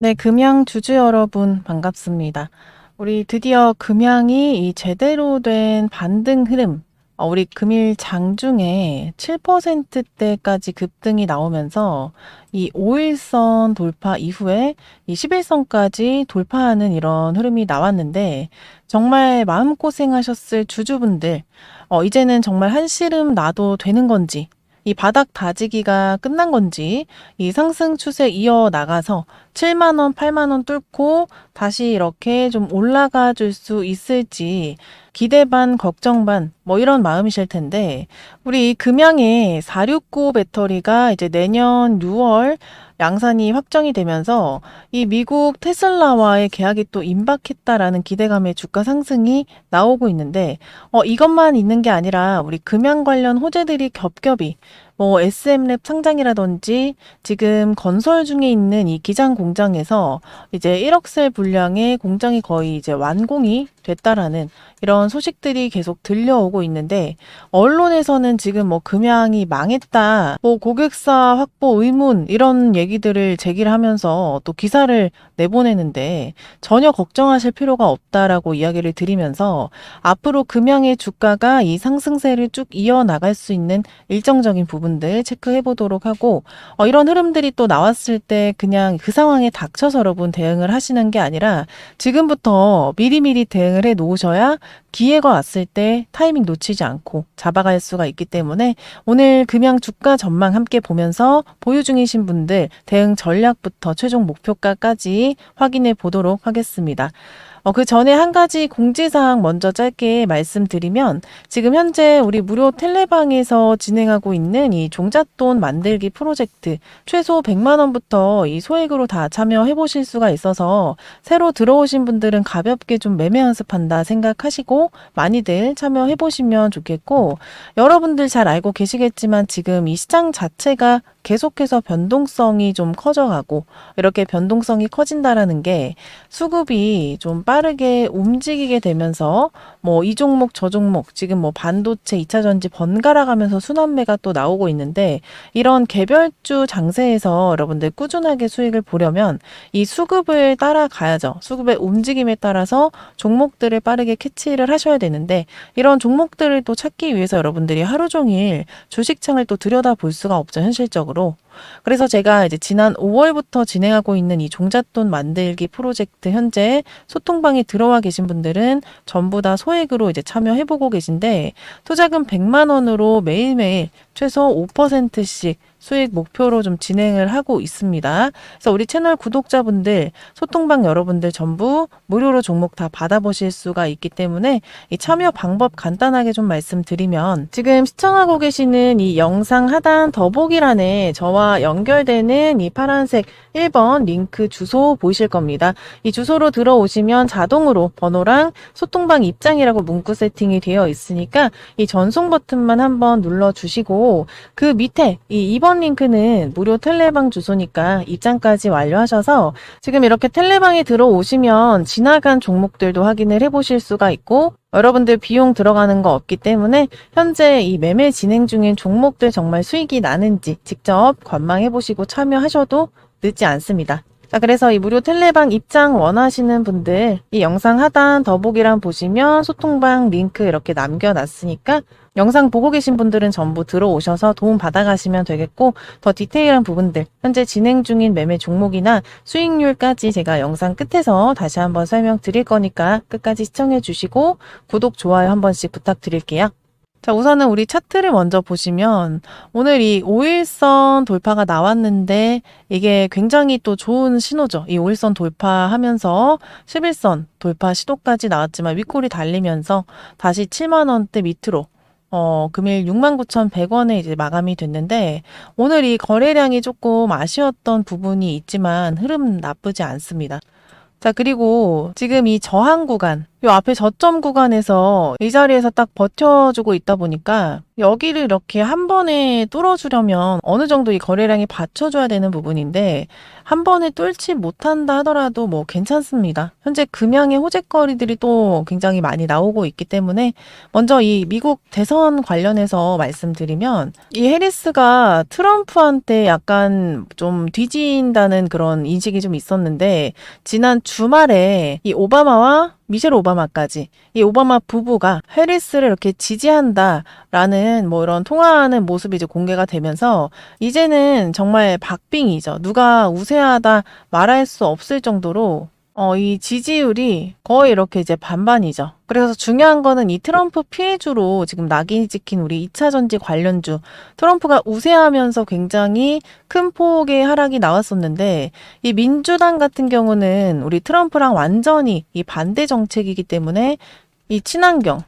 네, 금양 주주 여러분 반갑습니다. 우리 드디어 금양이 이 제대로 된 반등 흐름, 어, 우리 금일 장중에 7%대까지 급등이 나오면서 이 5일선 돌파 이후에 이 11선까지 돌파하는 이런 흐름이 나왔는데 정말 마음고생하셨을 주주분들, 어, 이제는 정말 한시름 놔도 되는 건지 이 바닥 다지기가 끝난 건지 이 상승 추세 이어 나가서 7만 원, 8만 원 뚫고 다시 이렇게 좀 올라가 줄 수 있을지 기대 반 걱정 반 뭐 이런 마음이실 텐데 우리 이 금양의 469 배터리가 이제 내년 6월 양산이 확정이 되면서 이 미국 테슬라와의 계약이 또 임박했다라는 기대감의 주가 상승이 나오고 있는데 어 이것만 있는 게 아니라 우리 금양 관련 호재들이 겹겹이 뭐 SM랩 창장이라든지 지금 건설 중에 있는 이 기장 공장에서 이제 1억 셀 분량의 공장이 거의 이제 완공이 됐다라는 이런 소식들이 계속 들려오고 있는데 언론에서는 지금 뭐 금양이 망했다, 뭐 고객사 확보 의문 이런 얘기들을 제기를 하면서 또 기사를 내보내는데 전혀 걱정하실 필요가 없다라고 이야기를 드리면서 앞으로 금양의 주가가 이 상승세를 쭉 이어나갈 수 있는 일정적인 부분 들 체크해 보도록 하고 어, 이런 흐름들이 또 나왔을 때 그냥 그 상황에 닥쳐서 여러분 대응을 하시는 게 아니라 지금부터 미리미리 대응을 해 놓으셔야 기회가 왔을 때 타이밍 놓치지 않고 잡아갈 수가 있기 때문에 오늘 금양 주가 전망 함께 보면서 보유 중이신 분들 대응 전략부터 최종 목표가까지 확인해 보도록 하겠습니다. 어, 그 전에 한 가지 공지사항 먼저 짧게 말씀드리면 지금 현재 우리 무료 텔레방에서 진행하고 있는 이 종잣돈 만들기 프로젝트 최소 100만 원부터 이 소액으로 다 참여해 보실 수가 있어서 새로 들어오신 분들은 가볍게 좀 매매 연습한다 생각하시고 많이들 참여해 보시면 좋겠고 여러분들 잘 알고 계시겠지만 지금 이 시장 자체가 계속해서 변동성이 좀 커져가고 이렇게 변동성이 커진다라는 게 수급이 좀 빠르게 움직이게 되면서 뭐 이 종목 저 종목 지금 뭐 반도체 2차 전지 번갈아 가면서 순환매가 또 나오고 있는데 이런 개별주 장세에서 여러분들 꾸준하게 수익을 보려면 이 수급을 따라가야죠. 수급의 움직임에 따라서 종목들을 빠르게 캐치를 하셔야 되는데 이런 종목들을 또 찾기 위해서 여러분들이 하루 종일 주식창을 또 들여다 볼 수가 없죠. 현실적으로. 그래서 제가 이제 지난 5월부터 진행하고 있는 이 종잣돈 만들기 프로젝트 현재 소통방에 들어와 계신 분들은 전부 다 소액으로 이제 참여해보고 계신데 투자금 100만 원으로 매일매일 최소 5%씩 수익 목표로 좀 진행을 하고 있습니다. 그래서 우리 채널 구독자분들, 소통방 여러분들 전부 무료로 종목 다 받아보실 수가 있기 때문에 이 참여 방법 간단하게 좀 말씀드리면 지금 시청하고 계시는 이 영상 하단 더보기란에 저와 연결되는 이 파란색 1번 링크 주소 보이실 겁니다. 이 주소로 들어오시면 자동으로 번호랑 소통방 입장이라고 문구 세팅이 되어 있으니까 이 전송 버튼만 한번 눌러주시고 그 밑에 이 2번 링크는 무료 텔레방 주소니까 입장까지 완료하셔서 지금 이렇게 텔레방에 들어오시면 지나간 종목들도 확인을 해보실 수가 있고 여러분들 비용 들어가는 거 없기 때문에 현재 이 매매 진행 중인 종목들 정말 수익이 나는지 직접 관망해 보시고 참여하셔도 늦지 않습니다. 자, 그래서 이 무료 텔레방 입장 원하시는 분들 이 영상 하단 더보기란 보시면 소통방 링크 이렇게 남겨놨으니까 영상 보고 계신 분들은 전부 들어오셔서 도움 받아가시면 되겠고 더 디테일한 부분들 현재 진행 중인 매매 종목이나 수익률까지 제가 영상 끝에서 다시 한번 설명드릴 거니까 끝까지 시청해 주시고 구독, 좋아요 한 번씩 부탁드릴게요. 자, 우선은 우리 차트를 먼저 보시면 오늘 이 5일선 돌파가 나왔는데 이게 굉장히 또 좋은 신호죠. 이 5일선 돌파하면서 11선 돌파 시도까지 나왔지만 윗골이 달리면서 다시 7만 원대 밑으로 어, 금일 69,100원에 이제 마감이 됐는데, 오늘 이 거래량이 조금 아쉬웠던 부분이 있지만, 흐름 나쁘지 않습니다. 자, 그리고 지금 이 저항 구간, 요 앞에 저점 구간에서 이 자리에서 딱 버텨주고 있다 보니까 여기를 이렇게 한 번에 뚫어주려면 어느 정도 이 거래량이 받쳐줘야 되는 부분인데 한 번에 뚫지 못한다 하더라도 뭐 괜찮습니다. 현재 금양의 호재거리들이 또 굉장히 많이 나오고 있기 때문에 먼저 이 미국 대선 관련해서 말씀드리면 이 해리스가 트럼프한테 약간 좀 뒤진다는 그런 인식이 좀 있었는데 지난 주말에 이 오바마와 미셸 오바마까지 이 오바마 부부가 해리스를 이렇게 지지한다라는 뭐 이런 통화하는 모습이 이제 공개가 되면서 이제는 정말 박빙이죠. 누가 우세하다 말할 수 없을 정도로 어, 이 지지율이 거의 이렇게 이제 반반이죠. 그래서 중요한 거는 이 트럼프 피해주로 지금 낙인이 찍힌 우리 2차 전지 관련주. 트럼프가 우세하면서 굉장히 큰 폭의 하락이 나왔었는데 이 민주당 같은 경우는 우리 트럼프랑 완전히 이 반대 정책이기 때문에 이 친환경,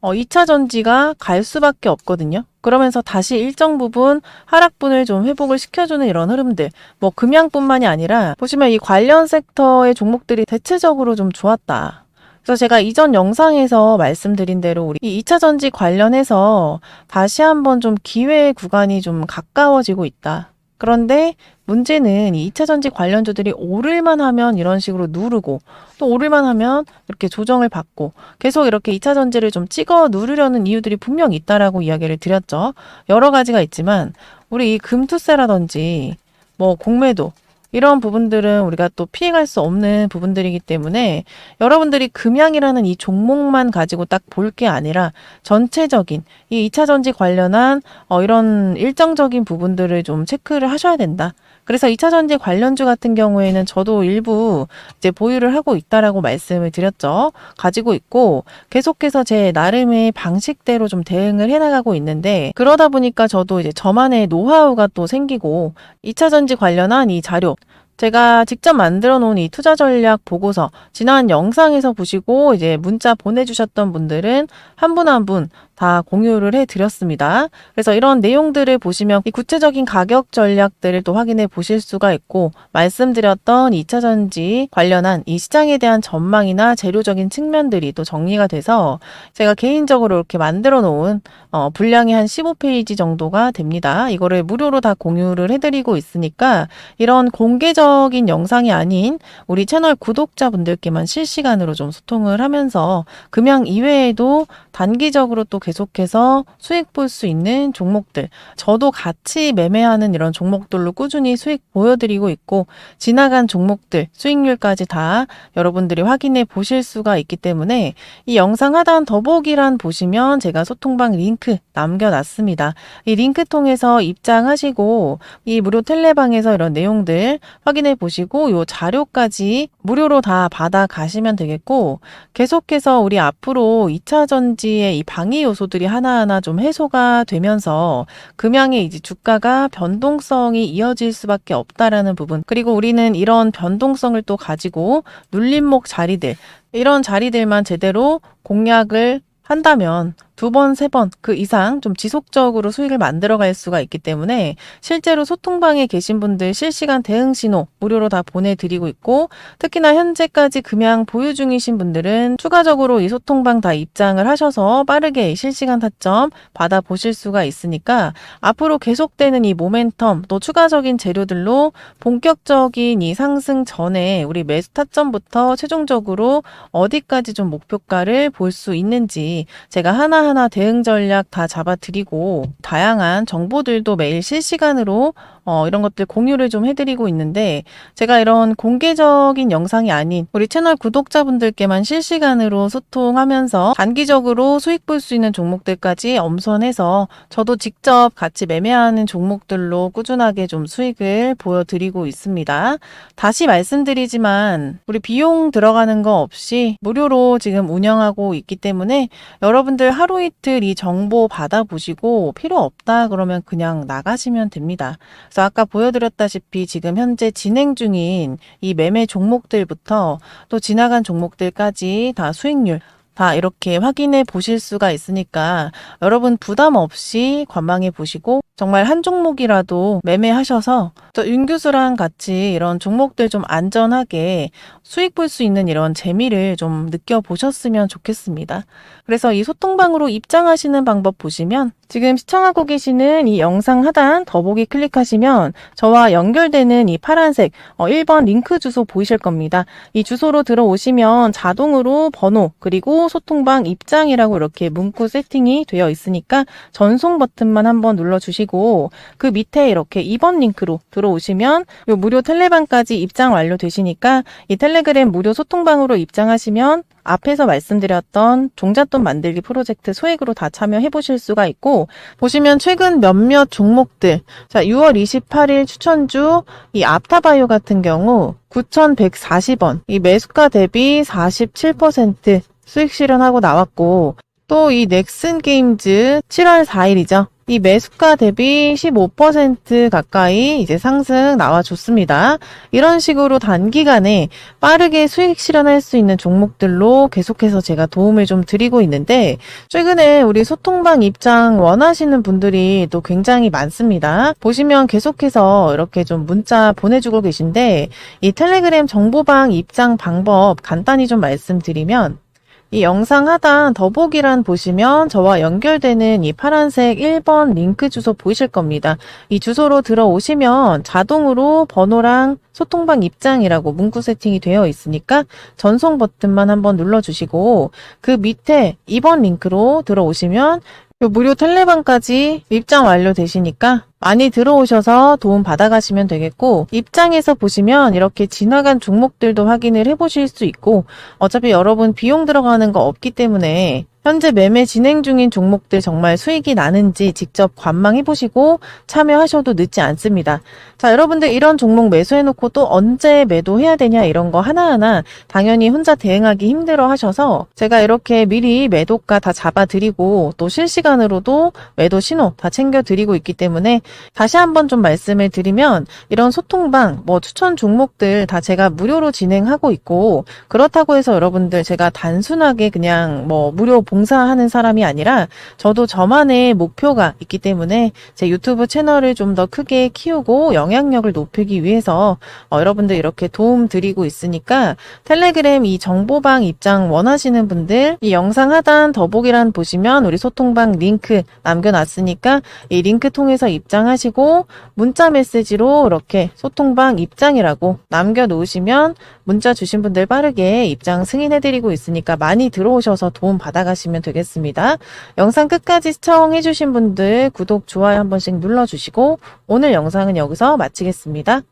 어, 2차 전지가 갈 수밖에 없거든요. 그러면서 다시 일정 부분 하락분을 좀 회복을 시켜주는 이런 흐름들. 뭐 금양뿐만이 아니라 보시면 이 관련 섹터의 종목들이 대체적으로 좀 좋았다. 그래서 제가 이전 영상에서 말씀드린 대로 우리 이 2차 전지 관련해서 다시 한번 좀 기회 구간이 좀 가까워지고 있다. 그런데 문제는 이 2차 전지 관련주들이 오를만 하면 이런 식으로 누르고 또 오를만 하면 이렇게 조정을 받고 계속 이렇게 2차 전지를 좀 찍어 누르려는 이유들이 분명 있다라고 이야기를 드렸죠. 여러 가지가 있지만 우리 이 금투세라든지 뭐 공매도 이런 부분들은 우리가 또 피해갈 수 없는 부분들이기 때문에 여러분들이 금양이라는 이 종목만 가지고 딱 볼 게 아니라 전체적인 이 2차 전지 관련한 어 이런 일정적인 부분들을 좀 체크를 하셔야 된다. 그래서 2차 전지 관련주 같은 경우에는 저도 일부 이제 보유를 하고 있다라고 말씀을 드렸죠. 가지고 있고 계속해서 제 나름의 방식대로 좀 대응을 해 나가고 있는데 그러다 보니까 저도 이제 저만의 노하우가 또 생기고 2차 전지 관련한 이 자료 제가 직접 만들어 놓은 이 투자 전략 보고서 지난 영상에서 보시고 이제 문자 보내주셨던 분들은 한 분 한 분 다 공유를 해 드렸습니다. 그래서 이런 내용들을 보시면 이 구체적인 가격 전략들을 또 확인해 보실 수가 있고 말씀드렸던 2차 전지 관련한 이 시장에 대한 전망이나 재료적인 측면들이 또 정리가 돼서 제가 개인적으로 이렇게 만들어 놓은 어, 분량이 한 15페이지 정도가 됩니다. 이거를 무료로 다 공유를 해드리고 있으니까 이런 공개적인 영상이 아닌 우리 채널 구독자분들께만 실시간으로 좀 소통을 하면서 금양 이외에도 단기적으로 또 계속해서 수익 볼 수 있는 종목들, 저도 같이 매매하는 이런 종목들로 꾸준히 수익 보여드리고 있고, 지나간 종목들, 수익률까지 다 여러분들이 확인해 보실 수가 있기 때문에 이 영상 하단 더보기란 보시면 제가 소통방 링크 남겨놨습니다. 이 링크 통해서 입장하시고 이 무료 텔레방에서 이런 내용들 확인해 보시고 요 자료까지 무료로 다 받아 가시면 되겠고 계속해서 우리 앞으로 2차 전지의 이 방해 요소 들이 하나하나 좀 해소가 되면서 금양의 이제 주가가 변동성이 이어질 수밖에 없다라는 부분. 그리고 우리는 이런 변동성을 또 가지고 눌림목 자리들 이런 자리들만 제대로 공략을 한다면 두 번, 세 번 그 이상 좀 지속적으로 수익을 만들어갈 수가 있기 때문에 실제로 소통방에 계신 분들 실시간 대응 신호 무료로 다 보내드리고 있고 특히나 현재까지 금양 보유 중이신 분들은 추가적으로 이 소통방 다 입장을 하셔서 빠르게 실시간 타점 받아보실 수가 있으니까 앞으로 계속되는 이 모멘텀 또 추가적인 재료들로 본격적인 이 상승 전에 우리 매수 타점부터 최종적으로 어디까지 좀 목표가를 볼 수 있는지 제가 하나 하나하나 대응 전략 다 잡아드리고 다양한 정보들도 매일 실시간으로 어, 이런 것들 공유를 좀 해드리고 있는데 제가 이런 공개적인 영상이 아닌 우리 채널 구독자분들께만 실시간으로 소통하면서 단기적으로 수익 볼 수 있는 종목들까지 엄선해서 저도 직접 같이 매매하는 종목들로 꾸준하게 좀 수익을 보여드리고 있습니다. 다시 말씀드리지만 우리 비용 들어가는 거 없이 무료로 지금 운영하고 있기 때문에 여러분들 하루 이틀 이 정보 받아보시고 필요 없다 그러면 그냥 나가시면 됩니다. 그래서 아까 보여드렸다시피 지금 현재 진행 중인 이 매매 종목들부터 또 지나간 종목들까지 다 수익률 다 이렇게 확인해 보실 수가 있으니까 여러분 부담 없이 관망해 보시고 정말 한 종목이라도 매매하셔서 저윤 교수랑 같이 이런 종목들 좀 안전하게 수익 볼 수 있는 이런 재미를 좀 느껴보셨으면 좋겠습니다. 그래서 이 소통방으로 입장하시는 방법 보시면 지금 시청하고 계시는 이 영상 하단 더보기 클릭하시면 저와 연결되는 이 파란색 어, 1번 링크 주소 보이실 겁니다. 이 주소로 들어오시면 자동으로 번호 그리고 소통방 입장이라고 이렇게 문구 세팅이 되어 있으니까 전송 버튼만 한번 눌러주시고 그 밑에 이렇게 2번 링크로 들어오시면 요 무료 텔레방까지 입장 완료되시니까 이 텔레그램 무료 소통방으로 입장하시면 앞에서 말씀드렸던 종잣돈 만들기 프로젝트 소액으로 다 참여해 보실 수가 있고 보시면 최근 몇몇 종목들 자 6월 28일 추천주 이 앞타바이오 같은 경우 9,140원 이 매수가 대비 47% 수익 실현하고 나왔고 또 이 넥슨 게임즈 7월 4일이죠. 이 매수가 대비 15% 가까이 이제 상승 나와줬습니다. 이런 식으로 단기간에 빠르게 수익 실현할 수 있는 종목들로 계속해서 제가 도움을 좀 드리고 있는데 최근에 우리 소통방 입장 원하시는 분들이 또 굉장히 많습니다. 보시면 계속해서 이렇게 좀 문자 보내주고 계신데 이 텔레그램 정보방 입장 방법 간단히 좀 말씀드리면 이 영상 하단 더보기란 보시면 저와 연결되는 이 파란색 1번 링크 주소 보이실 겁니다. 이 주소로 들어오시면 자동으로 번호랑 소통방 입장이라고 문구 세팅이 되어 있으니까 전송 버튼만 한번 눌러주시고 그 밑에 2번 링크로 들어오시면 요 무료 텔레방까지 입장 완료되시니까 많이 들어오셔서 도움 받아가시면 되겠고 입장에서 보시면 이렇게 지나간 종목들도 확인을 해보실 수 있고 어차피 여러분 비용 들어가는 거 없기 때문에 현재 매매 진행 중인 종목들 정말 수익이 나는지 직접 관망해 보시고 참여하셔도 늦지 않습니다. 자, 여러분들 이런 종목 매수해놓고 또 언제 매도해야 되냐 이런 거 하나하나 당연히 혼자 대응하기 힘들어 하셔서 제가 이렇게 미리 매도가 다 잡아드리고 또 실시간으로도 매도 신호 다 챙겨드리고 있기 때문에 다시 한번 좀 말씀을 드리면 이런 소통방 뭐 추천 종목들 다 제가 무료로 진행하고 있고 그렇다고 해서 여러분들 제가 단순하게 그냥 뭐 무료 봉사하는 사람이 아니라 저도 저만의 목표가 있기 때문에 제 유튜브 채널을 좀 더 크게 키우고 영향력을 높이기 위해서 어, 여러분들 이렇게 도움 드리고 있으니까 텔레그램 이 정보방 입장 원하시는 분들 이 영상 하단 더보기란 보시면 우리 소통방 링크 남겨놨으니까 이 링크 통해서 입장하시고 문자 메시지로 이렇게 소통방 입장이라고 남겨놓으시면 문자 주신 분들 빠르게 입장 승인해드리고 있으니까 많이 들어오셔서 도움 받아가 시면 되겠습니다. 영상 끝까지 시청해주신 분들 구독, 좋아요 한 번씩 눌러주시고 오늘 영상은 여기서 마치겠습니다.